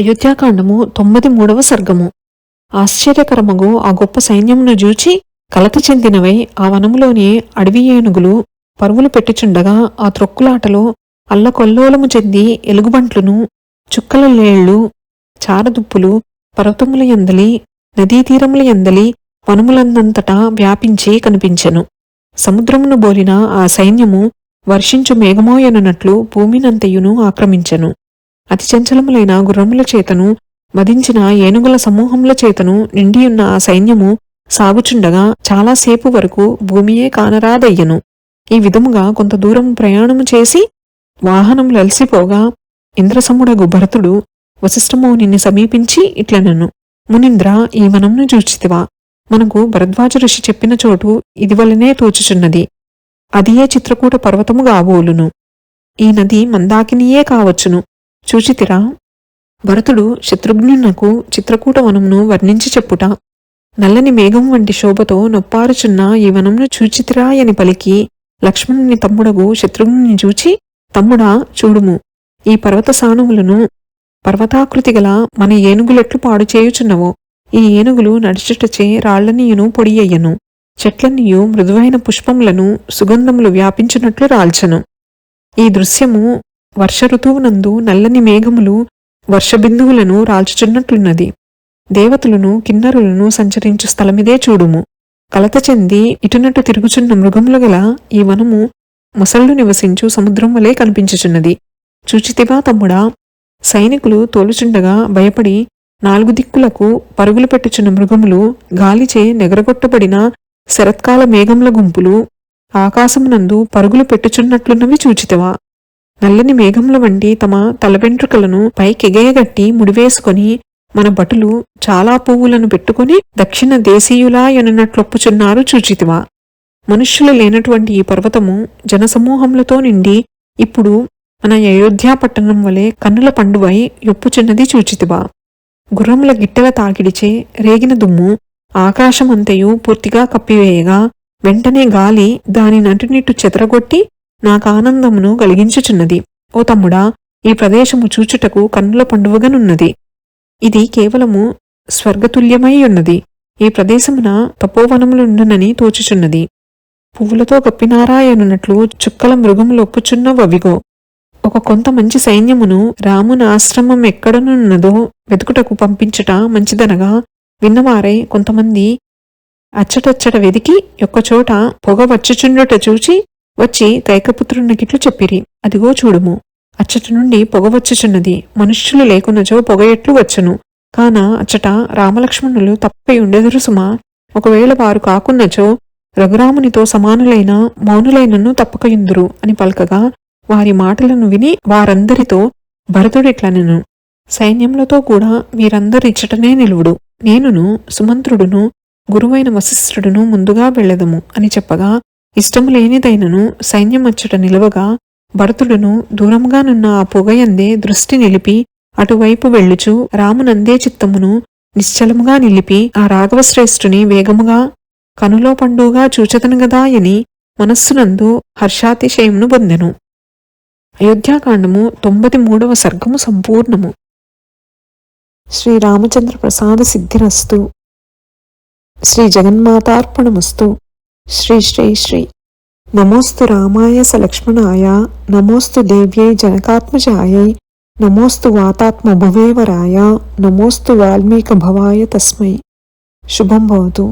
అయోధ్యాకాండము తొమ్మిది మూడవ సర్గము. ఆశ్చర్యకరమగు ఆ గొప్ప సైన్యమును జూచి కలత చెందినవై ఆ వనములోని అడవి ఏనుగులు పరువులు పెట్టుచుండగా ఆ త్రొక్కులాటలో అల్లకొల్లోలము చెంది ఎలుగుబంట్లును చుక్కల లేళ్ళు చారదుప్పులు పర్వతముల ఎందలి నదీ తీరముల ఎందలి వనములందంతటా వ్యాపించి కనిపించెను. సముద్రమును బోలిన ఆ సైన్యము వర్షించు మేఘమోయనున్నట్లు భూమినంతయును ఆక్రమించెను. అతి చంచలములైన గుర్రముల చేతను మదించిన ఏనుగుల సమూహముల చేతను నిండియున్న ఆ సైన్యము సాగుచుండగా చాలాసేపు వరకు భూమియే కానరాదయ్యను. ఈ విధముగా కొంత దూరం ప్రయాణము చేసి వాహనం లలిసిపోగా ఇంద్రసముడగు భరతుడు వశిష్ఠమౌనిని సమీపించి ఇట్లనను మునింద్ర ఈ వనంను చూచితివా మనకు భరద్వాజ ఋషి చెప్పిన చోటు ఇదివలనే తోచుచున్నది. అదియే చిత్రకూట పర్వతము కాబోలును ఈ నది మందాకినియే కావచ్చును. చూచితిరా. భరతుడు శత్రుఘ్నునకు చిత్రకూట వనమును వర్ణించి చెప్పుట నల్లని మేఘం వంటి శోభతో నొప్పారుచున్న ఈ వనమును చూచితిరాయని పలికి లక్ష్మణుని తమ్ముడగు శత్రుఘ్నుని చూచి తమ్ముడా చూడుము. ఈ పర్వత సానువులను పర్వతాకృతి గల మన ఏనుగులెట్లు పాడు చేయుచున్నవో. ఈ ఏనుగులు నడుచుటచే రాళ్ళనీయును పొడియ్యను చెట్లనీయు మృదువైన పుష్పములను సుగంధములు వ్యాపించినట్లు రాల్చను. ఈ దృశ్యము వర్ష ఋతువునందు నల్లని మేఘములు వర్షబిందువులను రాల్చుచున్నట్లున్నది. దేవతలను కిన్నరులను సంచరించు స్థలమిదే చూడుము. కలత చెంది ఇటునటు తిరుగుచున్న మృగములు గల ఈ వనము మొసళ్ళు నివసించు సముద్రం వలె కనిపించుచున్నది. చూచితివా తమ్ముడా సైనికులు తోలుచుండగా భయపడి నాలుగు దిక్కులకు పరుగులు పెట్టుచున్న మృగములు గాలిచే నెగరగొట్టబడిన శరత్కాల మేఘముల గుంపులు ఆకాశమునందు పరుగులు పెట్టుచున్నట్లున్నవి చూచితివా. నల్లని మేఘంల వంటి తమ తల వెంట్రుకలను పైకెగయగట్టి ముడివేసుకొని మన భటులు చాలా పువ్వులను పెట్టుకొని దక్షిణ దేశీయులాయనున్నట్లొప్పుచున్నారు చూచితివా. మనుష్యులు లేనటువంటి ఈ పర్వతము జనసమూహములతో నిండి ఇప్పుడు మన అయోధ్యా పట్టణం వలె కన్నుల పండువై యొప్పుచున్నది చూచితివా. గుర్రముల గిట్టెల తాకిడిచే రేగిన దుమ్ము ఆకాశమంతయు పూర్తిగా కప్పివేయగా వెంటనే గాలి దాని నటునిట్టు చెదరగొట్టి నాకానందమును కలిగించుచున్నది. ఓ తమ్ముడా ఈ ప్రదేశము చూచుటకు కన్నుల పండువగనున్నది. ఇది కేవలము స్వర్గతుల్యమై ఉన్నది ఈ ప్రదేశమున తపోవనములుండునని తోచుచున్నది. పువ్వులతో కప్పినారాయనున్నట్లు చుక్కల మృగములొప్పుచున్నవవిగో ఒక కొంత మంచి సైన్యమును రాముని ఆశ్రమం ఎక్కడనున్నదో వెతుకుటకు పంపించుట మంచిదనగా విన్నవారై కొంతమంది అచ్చటచ్చట వెదికి ఒక్కచోట పొగ వచ్చుచుండుట చూచి వచ్చి కైకపుత్రునికిట్లు చెప్పిరి. అదిగో చూడుము. అచ్చట నుండి పొగ వచ్చుచున్నది. మనుష్యులు లేకున్నచో పొగ ఎట్లు వచ్చును. కాన అచ్చట రామలక్ష్మణులు తప్పై ఉండెదురు సుమా. ఒకవేళ వారు కాకున్నచో రఘురామునితో సమానులైన మౌనులైనను తప్పకయుందురు అని పలకగా వారి మాటలను విని వారందరితో భరతుడిట్లనెను. సైన్యములతో కూడా వీరందరిచ్చటనే నిలువుడు. నేనును సుమంత్రుడును గురువైన వశిష్ఠుడును ముందుగా వెళ్ళదము అని చెప్పగా ఇష్టము లేనిదైనను సైన్యమచ్చట నిలవగా భరతుడును దూరంగానున్న ఆ పొగయందే దృష్టి నిలిపి అటువైపు వెళ్ళుచు రామునందే చిత్తమును నిశ్చలముగా నిలిపి ఆ రాఘవశ్రేష్ఠుని వేగముగా కనులో పండుగా చూచతను గదాయని మనస్సునందు హర్షాతిశయమును పొందెను. అయోధ్యాకాండము తొంభై మూడవ సర్గము సంపూర్ణము. శ్రీరామచంద్ర ప్రసాద సిద్ధిరస్తు. శ్రీ జగన్మాతార్పణమస్తు. శ్రీ శ్రీ శ్రీ నమోస్తు రామాయ సలక్ష్మణాయ నమోస్తు దేవ్యై జనకాత్మజాయై నమోస్తు వాతాత్మ భువేవరాయ నమోస్తు వాల్మీక భవాయ తస్మై శుభం భవతు